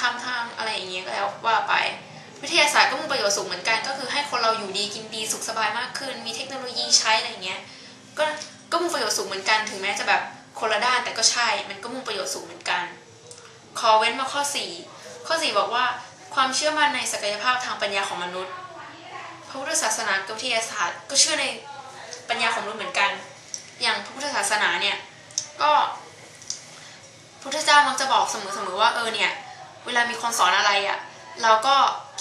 ธรรมทางอะไรอย่างเงี้ยก็แล้วว่าไป วิทยาศาสตร์ก็มุ่งประโยชน์สูงเหมือนกัน ก็คือให้คนเราอยู่ดีกินดีสุขสบายมากขึ้น มีเทคโนโลยีใช้อะไรอย่างเงี้ยก็ก็มุ่งประโยชน์สูงเหมือนกันถึงแม้จะแบบคนละด้านแต่ก็ใช่ มันก็มุ่งประโยชน์สูงเหมือนกัน ขอเว้นมาข้อ 4 ข้อ 4 บอกว่า ความเชื่อมั่นในศักยภาพทางปัญญาของมนุษย์ พระพุทธศาสนากับวิทยาศาสตร์ ก็เชื่อในปัญญาของมนุษย์เหมือนกัน อย่างพระพุทธศาสนาเนี่ยก็พระพุทธเจ้ามักจะบอกเสมอๆว่าเออเนี่ย เวลามีคนสอนอะไรอะ่ะเราก็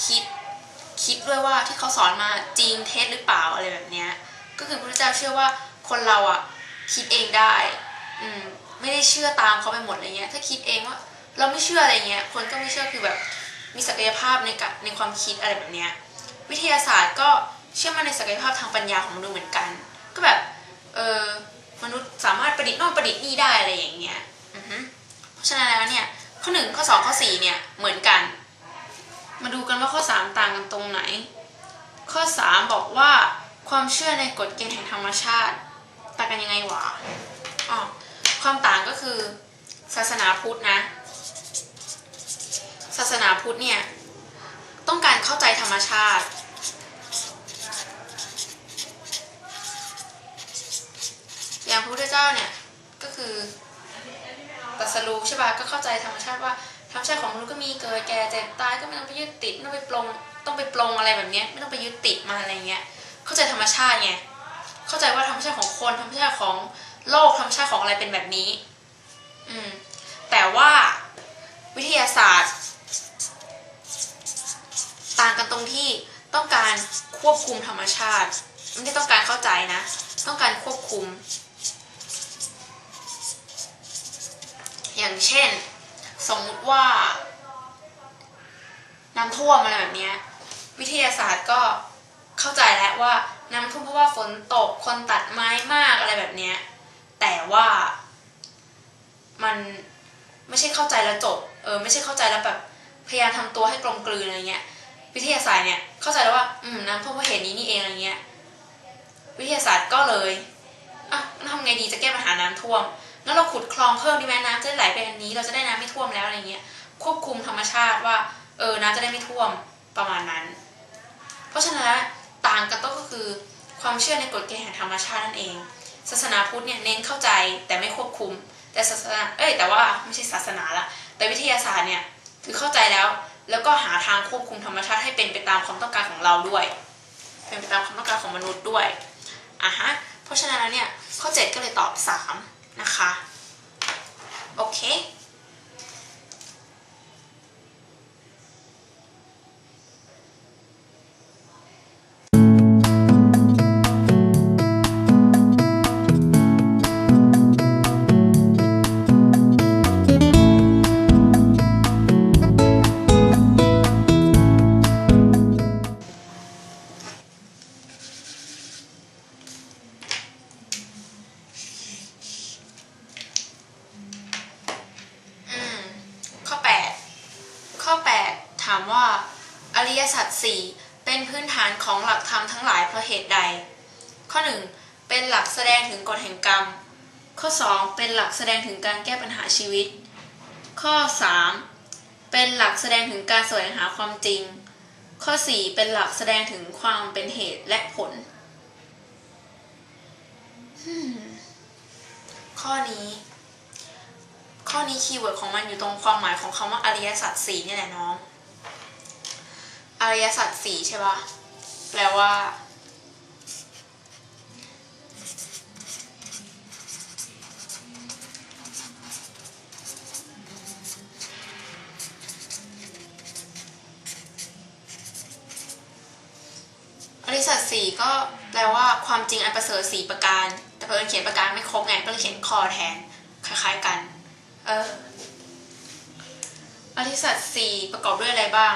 คิดคิดด้วยว่าที่เขาสอนมาจริงเท็จหรือเปล่าอะไรแบบเนี้ยก็คือพระพุทธเจ้าเชื่อว่าคนเราอะ่ะคิดเองได้ อืมไม่ได้เชื่อตามเขาไปหมดอะไรเงี้ย ถ้าคิดเองว่าเราไม่เชื่ออะไรเงี้ย คนก็ไม่เชื่อคือแบบมีศักยภาพในกในความคิดอะไรแบบเนี้ยวิทยาศาสตร์ก็เชื่อมั่นในศักยภาพทางปัญญาของมนุษย์เหมือนกัน ก็แบบเออมนุษย์สามารถประดิษฐ์น่นประดิษฐ์นี่ได้อะไรอย่างเงี้ยอือฮึเพราะฉะนั้นแล้วเนี่ย ข้อหนึ่งข้อสองข้อสี่เนี่ยเหมือนกัน มาดูกันว่าข้อสามต่างกันตรงไหน ข้อสามบอกว่าความเชื่อในกฎเกณฑ์แห่งธรรมชาติต่างกันยังไงวะอ๋อความต่างก็คือศาสนาพุทธนะ ศาสนาพุทธเนี่ยต้องการเข้าใจธรรมชาติ อย่างพระพุทธเจ้าเนี่ยก็คือ ตรัสรู้ใช่ป่ะก็เข้าใจธรรมชาติว่าธรรมชาติของมนุษย์ก็มีเกิดแก่เจ็บตายก็ไม่ต้องไปยึดติดไม่ต้องไปปลงต้องไปปลงอะไรแบบเนี้ยไม่ต้องไปยึดติดมาอะไรเงี้ยเข้าใจธรรมชาติไงเข้าใจว่าธรรมชาติของคนธรรมชาติของโลกธรรมชาติของอะไรเป็นแบบนี้ อืมแต่ว่าวิทยาศาสตร์ ต่างกันตรงที่ต้องการควบคุมธรรมชาติ ไม่ได้ต้องการเข้าใจนะ ต้องการควบคุม อย่างเช่น สมมุติว่าน้ำท่วมอะไรแบบเนี้ยวิทยาศาสตร์ก็เข้าใจแล้วว่าน้ำท่วมเพราะว่าฝนตกคนตัดไม้มากอะไรแบบเนี้ยแต่ว่ามันไม่ใช่เข้าใจแล้วจบเออไม่ใช่เข้าใจแล้วแบบพยายามทำตัวให้กลมกลืนอะไรเงี้ยวิทยาศาสตร์เนี่ยเข้าใจแล้วว่าอืมน้ำท่วมเพราะเหตุนี้นี่เองอะไรเงี้ยวิทยาศาสตร์ก็เลยอะทำไงดีจะแก้ปัญหาน้ำท่วม งั้นเราขุดคลองเพิ่มดีไหมน้ำจะได้ไหลไปอันนี้ เราจะได้น้ำไม่ท่วมแล้วอะไรเงี้ยควบคุมธรรมชาติว่าเออน้ำจะได้ไม่ท่วมประมาณนั้น เพราะฉะนั้นต่างกันก็คือความเชื่อในกฎเกณฑ์แห่งธรรมชาตินั่นเอง ศาสนาพุทธเนี่ยเน้นเข้าใจแต่ไม่ควบคุม แต่ศาสนาเอ้ยแต่ว่าไม่ใช่ศาสนาละแต่วิทยาศาสตร์เนี่ยคือเข้าใจแล้ว แล้วก็หาทางควบคุมธรรมชาติให้เป็นไปตามความต้องการของเราด้วย เป็นไปตามความต้องการของมนุษย์ด้วยอะฮะเพราะฉะนั้นเนี่ยข้อ 7 ก็เลยตอบ 3 นะคะ ว่า อริยสัจสี่เป็นพื้นฐานของหลักธรรมทั้งหลายเพราะเหตุใด ข้อ 1 เป็นหลักแสดงถึงกฎแห่งกรรม ข้อ 2 เป็นหลักแสดงถึงการแก้ปัญหาชีวิต ข้อ 3 เป็นหลักแสดงถึงการแสวงหาความจริง ข้อ 4 เป็นหลักแสดงถึงความเป็นเหตุและผล ข้อนี้ ข้อนี้คีย์เวิร์ดของมันอยู่ตรงความหมายของคำว่าอริยสัจสี่นี่แหละน้อง อริยสัจสี่ใช่ปะแปลว่า อริยสัจสี่ก็แปลว่าความจริงอันประเสริฐสี่ประการ แต่เพิ่นเขียนประการไม่ครบไงก็เลยเขียนคอแทน คล้ายๆกัน เออ อริยสัจสี่ประกอบด้วยอะไรบ้าง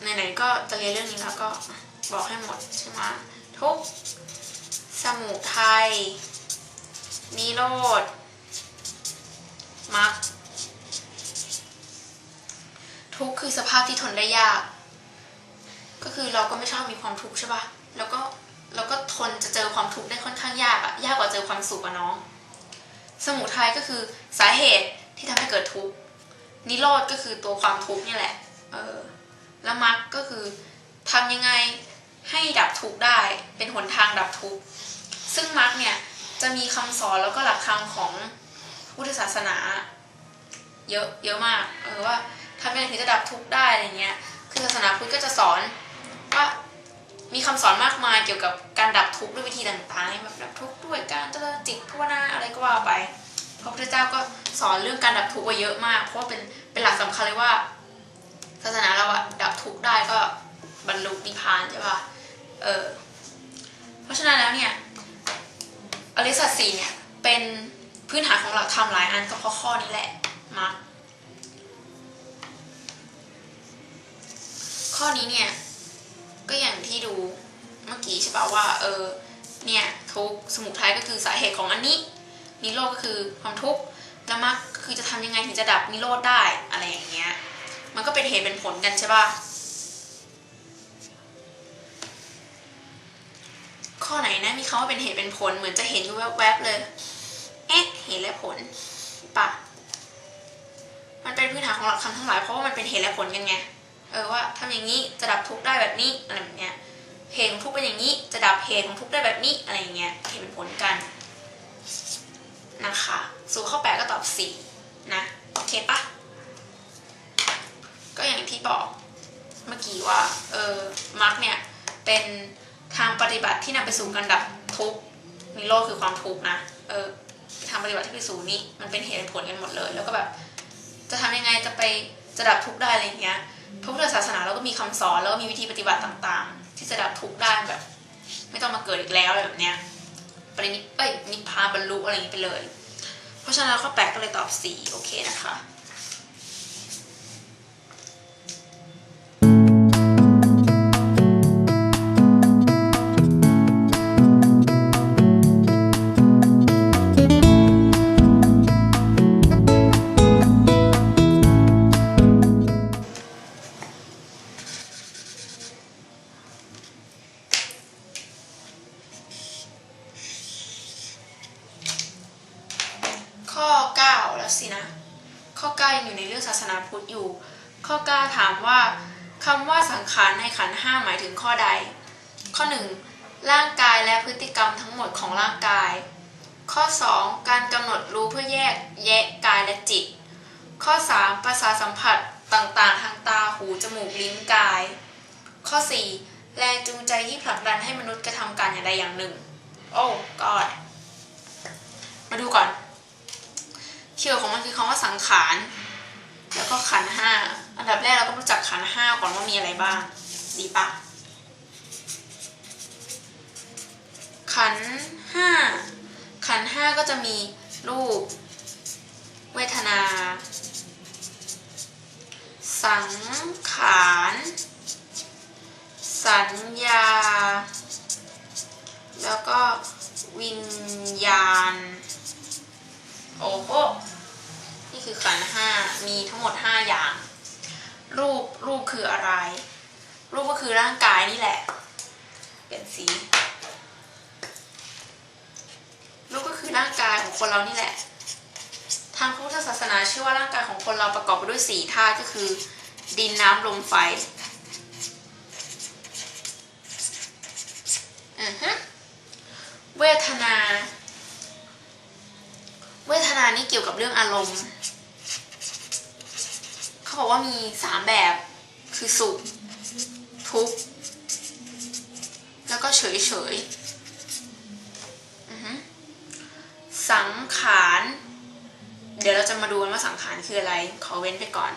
ไหนๆก็จะเรียนเรื่องนี้แล้วก็บอกให้หมดใช่ไหมทุกสมุทัยนิโรธมรรคทุกคือสภาพที่ทนได้ยาก ก็คือเราก็ไม่ชอบมีความทุกข์ใช่ปะแล้วก็เราก็ทนจะเจอความทุกข์ได้ค่อนข้างยากอะยากกว่าเจอความสุขอะน้อง สมุทัยก็คือสาเหตุที่ทำให้เกิดทุกข์นิโรธก็คือตัวความทุกข์นี่แหละ เออ แล้วมรรคก็คือทำยังไงให้ดับทุกข์ได้ เป็นหนทางดับทุกข์ซึ่งมรรคเนี่ยจะมีคำสอนแล้วก็หลักธรรมของพุทธศาสนา เยอะเยอะมากเออว่าทำยังไงถึงจะดับทุกข์ได้อะไรเงี้ยคือศาสนาพุทธก็จะสอนว่ามีคำสอนมากมายเกี่ยวกับการดับทุกข์ด้วยวิธีต่างๆแบบดับทุกข์ด้วยการเจริญจิตภาวนาอะไรก็ว่าไปพระพุทธเจ้าก็สอนเรื่องการดับทุกข์ไว้เยอะมาก เพราะว่าเป็นเป็นหลักสำคัญเลยว่า ศาสนาเราอะดับทุกข์ได้ก็บรรลุนิพพานใช่ป่ะ เออ เพราะฉะนั้นแล้วเนี่ยอริสัจสี่เนี่ยเป็นพื้นฐานของหลักธรรมหลายอันก็เพราะข้อนี้แหละมาร์ข้อนี้เนี่ย ก็อย่างที่ดูเมื่อกี้ใช่ป่ะว่า เออ เนี่ยทุกสมุทัยก็คือสาเหตุของอันนี้นิโรธก็คือความทุกข์แล้วมรรคก็คือจะทำยังไงถึงจะดับนิโรธได้อะไรอย่างเงี้ย มันก็เป็นเหตุเป็นผลกันใช่ป่ะ ข้อไหนนะมีคำว่าเป็นเหตุเป็นผลเหมือนจะเห็นอยู่แวบๆเลย เอ๊ะเหตุและผลปะมันเป็นพื้นฐานของหลักคำทั้งหลายเพราะว่ามันเป็นเหตุและผลกันไง เออว่าทำอย่างนี้จะดับทุกข์ได้แบบนี้อะไรแบบเนี้ย เหตุของทุกข์เป็นอย่างนี้ จะดับเหตุของทุกข์ได้แบบนี้อะไรอย่างเงี้ย เหตุเป็นผลกันนะคะ สู่ข้อแปดก็ตอบสี่นะ โอเคปะก็อย่างที่ บอกเมื่อกี้ว่าเออมาร์กเนี่ยเป็นทางปฏิบัติที่นำไปสู่การดับทุกข์นิโรธคือความทุกข์นะเออทางปฏิบัติที่ไปสู่นี้มันเป็นเหตุผลกันหมดเลย แล้วก็แบบจะทำยังไงจะไปจะดับทุกข์ได้อะไรเงี้ยพระพุทธศาสนาเราก็มีคำสอนแล้วก็มีวิธีปฏิบัติต่างๆ ที่จะดับทุกข์ได้แบบ ไม่ต้องมาเกิดอีกแล้วอะไรแบบเนี้ยปรินิพเอ้ยนิพพานบรรลุอะไรอย่างนี้ไปเลย เพราะฉะนั้นข้อแปดก็เลยตอบสี่โอเคนะคะ สินะ ข้อ9ยังอยู่ในเรื่องศาสนาพุทธอยู่ ข้อ9ถามว่าคำว่าสังขารในขันห้าหมายถึงข้อใด ข้อ 1 ร่างกายและพฤติกรรมทั้งหมดของร่างกาย ข้อ 2 การกำหนดรู้เพื่อแยกแยะกายและจิต ข้อ 3 ประสาสัมผัสต่างๆ ทางตาหูจมูกลิ้นกาย ข้อ 4 แรงจูงใจที่ผลักดันให้มนุษย์กระทำการอย่างใดอย่างหนึ่ง โอ้กอดมาดูก่อน เชื่อของมันคือคำว่าสังขาร แล้วก็ขันห้า อันดับแรกเราก็รู้จักขันห้าก่อนว่ามีอะไรบ้าง ดีปะ ขันห้า ขันห้าก็จะมีรูป เวทนา สังขาร สัญญา แล้วก็วิญญาณ โอ้โห คือขันห้ามีทั้งหมดห้าอย่าง รูปรูปคืออะไร รูปก็คือร่างกายนี่แหละ เปลี่ยนสี รูปก็คือร่างกายของคนเรานี่แหละ ทางพุทธศาสนาเชื่อว่าร่างกายของคนเราประกอบไปด้วยสี่ธาตุก็คือ ดินน้ำลมไฟอือฮึเวทนา เวทนานี่เกี่ยวกับเรื่องอารมณ์ บอกว่ามีสามแบบ คือสุข ทุกข์ แล้วก็เฉยเฉยอือฮึสังขาร เดี๋ยวเราจะมาดูกันว่าสังขารคืออะไร ขอเว้นไปก่อน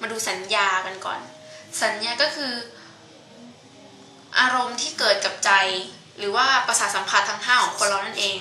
มาดูสัญญากันก่อน สัญญาก็คือ อารมณ์ที่เกิดกับใจ หรือว่าประสาทสัมผัสทั้งห้าของคนเรานั่นเอง